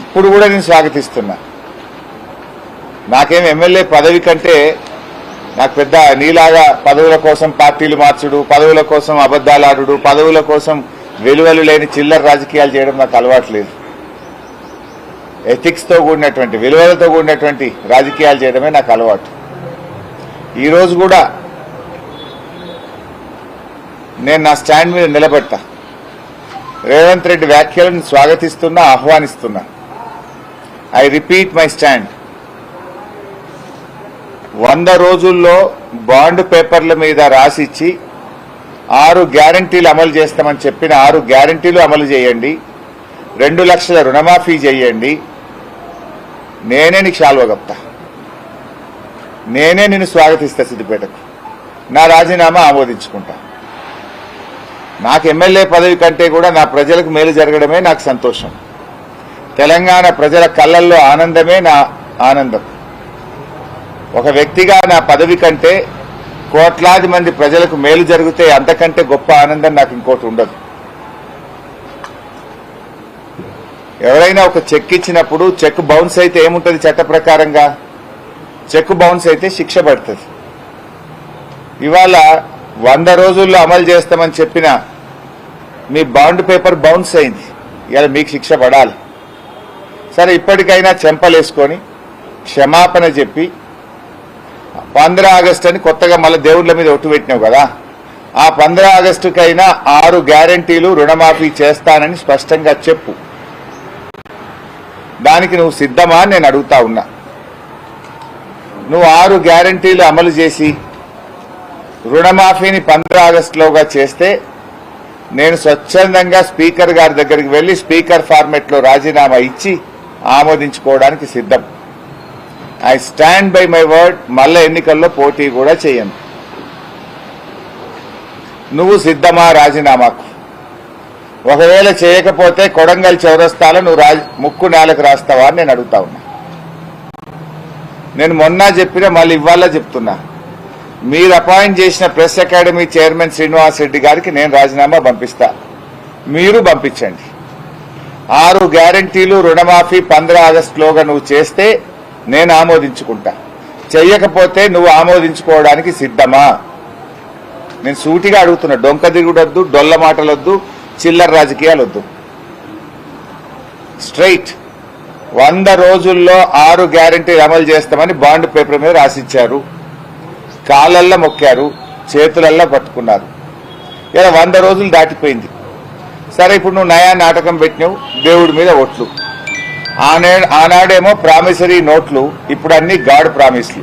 ఇప్పుడు కూడా నేను స్వాగతిస్తున్నా. నాకేం ఎమ్మెల్యే పదవి కంటే నాకు పెద్ద నీలాగా పదవుల కోసం పార్టీలు మార్చుడు పదవుల కోసం అబద్దాలాడు పదవుల కోసం వెలువలు లేని చిల్లర రాజకీయాలు చేయడం నాకు అలవాటు లేదు. ఎథిక్స్తో కూడినటువంటి విలువలతో కూడినటువంటి రాజకీయాలు చేయడమే నాకు అలవాటు. ఈరోజు కూడా నేను నా స్టాండ్ మీద నిలబెడతా. రేవంత్ రెడ్డి వ్యాఖ్యలను స్వాగతిస్తున్నా ఆహ్వానిస్తున్నా. I repeat my stand. వంద రోజుల్లో బాండ్ పేపర్ల మీద రాసిచ్చి ఆరు గ్యారంటీలు అమలు చేస్తామని చెప్పిన ఆరు గ్యారంటీలు అమలు చేయండి. రెండు లక్షల రుణమాఫీ చేయండి. నేనే నీకు శాల్వగప్తా నేనే నిన్ను స్వాగతిస్తా సిద్దిపేటకు. నా రాజీనామా ఆమోదించుకుంటా. నాకు ఎమ్మెల్యే పదవి కంటే కూడా నా ప్రజలకు మేలు జరగడమే నాకు సంతోషం. తెలంగాణ ప్రజల కళ్ళల్లో ఆనందమే నా ఆనందం. ఒక వ్యక్తిగా నా పదవి కంటే కోట్లాది మంది ప్రజలకు మేలు జరిగితే అంతకంటే గొప్ప ఆనందం నాకు ఇంకోటి ఉండదు. ఎవరైనా ఒక చెక్ ఇచ్చినప్పుడు చెక్ బౌన్స్ అయితే ఏముంటుంది చట్ట ప్రకారంగా? చెక్ బౌన్స్ అయితే శిక్ష పడుతుంది. ఇవాళ వంద రోజుల్లో అమలు చేస్తామని చెప్పిన మీ బాండ్ పేపర్ బౌన్స్ అయింది. ఇవాళ మీకు శిక్ష పడాలి. సరే ఇప్పటికైనా చెంపలేసుకొని క్షమాపణ చెప్పి పంద్రా ఆగస్టు అని కొత్తగా మళ్ళీ దేవుళ్ళ మీద ఒట్టు పెట్టినావు కదా ఆ పంద్రా ఆగస్టుకైనా ఆరు గ్యారంటీలు రుణమాఫీ చేస్తానని స్పష్టంగా చెప్పు. దానికి నువ్వు సిద్ధమా అని నేను అడుగుతా ఉన్నా. నువ్వు ఆరు గ్యారంటీలు అమలు చేసి రుణమాఫీని పంద్రా ఆగస్టులోగా చేస్తే నేను స్వచ్ఛందంగా స్పీకర్ గారి దగ్గరికి వెళ్ళి స్పీకర్ ఫార్మెట్లో రాజీనామా ఇచ్చి ఆమోదించుకోవడానికి సిద్ధం. I stand by my word మళ్ళా ఎన్నికల్లో పోటీ కూడా చేయను నువ్వు సిద్ధమా రాజీనామాకు? ఒకవేళ చేయకపోతే కొడంగల్ చౌరస్తాలో నువ్వు రాజ్ ముక్కు నేలకు రాస్తావా అని నేను అడుగుతా ఉన్నా. నేను మొన్న చెప్పిన మళ్ళీ ఇవాళ చెప్తున్నా. మీరు అపాయింట్ చేసిన press academy chairman Srinivas Reddy గారికి నేను రాజీనామా పంపిస్తా. మీరు పంపించండి. ఆరు గ్యారంటీలు రుణమాఫీ పంద్రా ఆగస్టులోగా నువ్వు చేస్తే నేను ఆమోదించుకుంటా. చెయ్యకపోతే నువ్వు ఆమోదించుకోవడానికి సిద్ధమా? నేను సూటిగా అడుగుతున్నా డొంక దిగుడొద్దు డొల్ల మాటలొద్దు చిల్లర రాజకీయాలు వద్దు స్ట్రైట్. వంద రోజుల్లో ఆరు గ్యారంటీలు అమలు చేస్తామని బాండ్ పేపర్ మీద రాసిచ్చారు. కాళ్ళల్లో మొక్కారు చేతులల్లో పట్టుకున్నారు. ఇలా వంద రోజులు దాటిపోయింది. సరే ఇప్పుడు నువ్వు నయా నాటకం పెట్టినావు దేవుడి మీద ఒట్లు. ఆనే ఆనాడేమో ప్రామిసరీ నోట్లు ఇప్పుడు అన్ని గాడ్ ప్రామిస్లు.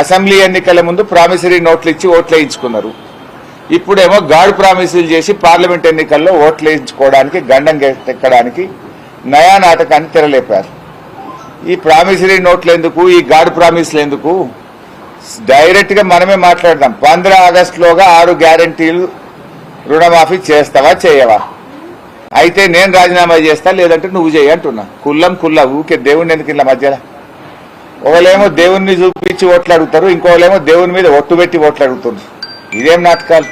అసెంబ్లీ ఎన్నికల ముందు ప్రామిసరీ నోట్లు ఇచ్చి ఓట్లు వేయించుకున్నారు ఇప్పుడేమో గాడ్ ప్రామిసులు చేసి పార్లమెంట్ ఎన్నికల్లో ఓట్లు వేయించుకోవడానికి గండం ఎక్కడానికి నయా నాటకాన్ని తెరలేపారు. ఈ ప్రామిసరీ నోట్లు ఎందుకు ఈ గాడ్ ప్రామిస్లు ఎందుకు? డైరెక్ట్గా మనమే మాట్లాడదాం. పంద్రా ఆగస్టులోగా ఆరు గ్యారంటీలు రుణమాఫీ చేస్తావా చేయవా? అయితే నేను రాజీనామా చేస్తా లేదంటే నువ్వు చేయి అంటున్నా. కుల్లం కుల్ల ఊకే దేవుణ్ణి ఎందుకు ఇలా మధ్యలో? ఒకళ్ళేమో దేవుణ్ణి చూపించి ఓట్లు అడుగుతారు ఇంకోళ్ళేమో దేవుని మీద ఒట్టు పెట్టి ఓట్లు అడుగుతున్నారు ఇదేం నాటకాలు?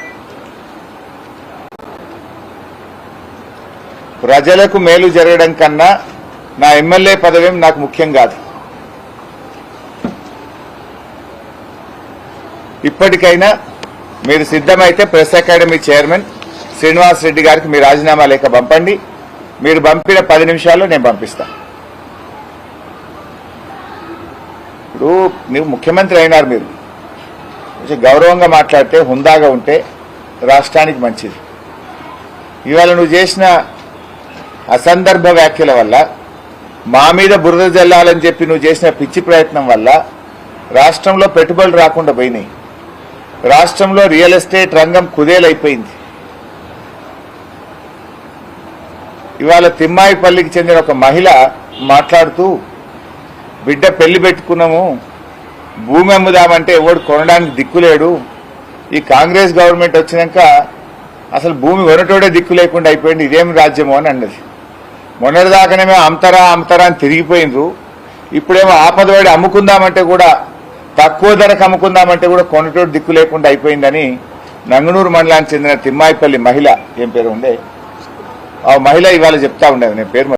ప్రజలకు మేలు జరగడం కన్నా నా ఎమ్మెల్యే పదవేం నాకు ముఖ్యం కాదు. ఇప్పటికైనా మీరు సిద్ధమైతే press academy chairman Srinivas Reddy గారికి మీ రాజీనామా లేఖ పంపండి. మీరు పంపిన పది నిమిషాల్లో నేను పంపిస్తా. ఇప్పుడు నువ్వు ముఖ్యమంత్రి అయినారు మీరు. కొంచెం గౌరవంగా మాట్లాడితే హుందాగా ఉంటే రాష్ట్రానికి మంచిది. ఇవాళ నువ్వు చేసిన అసందర్భ వ్యాఖ్యల వల్ల మా మీద బురద జల్లాలని చెప్పి నువ్వు చేసిన పిచ్చి ప్రయత్నం వల్ల రాష్ట్రంలో పెట్టుబడులు రాకుండా పోయినాయి. రాష్ట్రంలో రియల్ ఎస్టేట్ రంగం కుదేలైపోయింది. ఇవాళ తిమ్మాయిపల్లికి చెందిన ఒక మహిళ మాట్లాడుతూ బిడ్డ పెళ్ళి పెట్టుకున్నాము భూమి అమ్ముదామంటే ఎవడు కొనడానికి దిక్కులేడు. ఈ కాంగ్రెస్ గవర్నమెంట్ వచ్చినాక అసలు భూమి కొనటోడే దిక్కు లేకుండా అయిపోయింది ఇదేం రాజ్యమో? అని అన్నది. మొన్నటిదాకానేమో అమ్తరా అమ్తరా అని తిరిగిపోయిండ్రు. ఇప్పుడేమో ఆపదవాడి అమ్ముకుందామంటే కూడా తక్కువ ధరకు అమ్ముకుందామంటే కూడా కొనటోడు దిక్కు లేకుండా అయిపోయిందని నంగనూరు మండలానికి చెందిన తిమ్మాయిపల్లి మహిళ ఏం పేరు ఉండే? ఆ మహిళ ఇవాళ చెప్తా ఉండేది నేను పేరు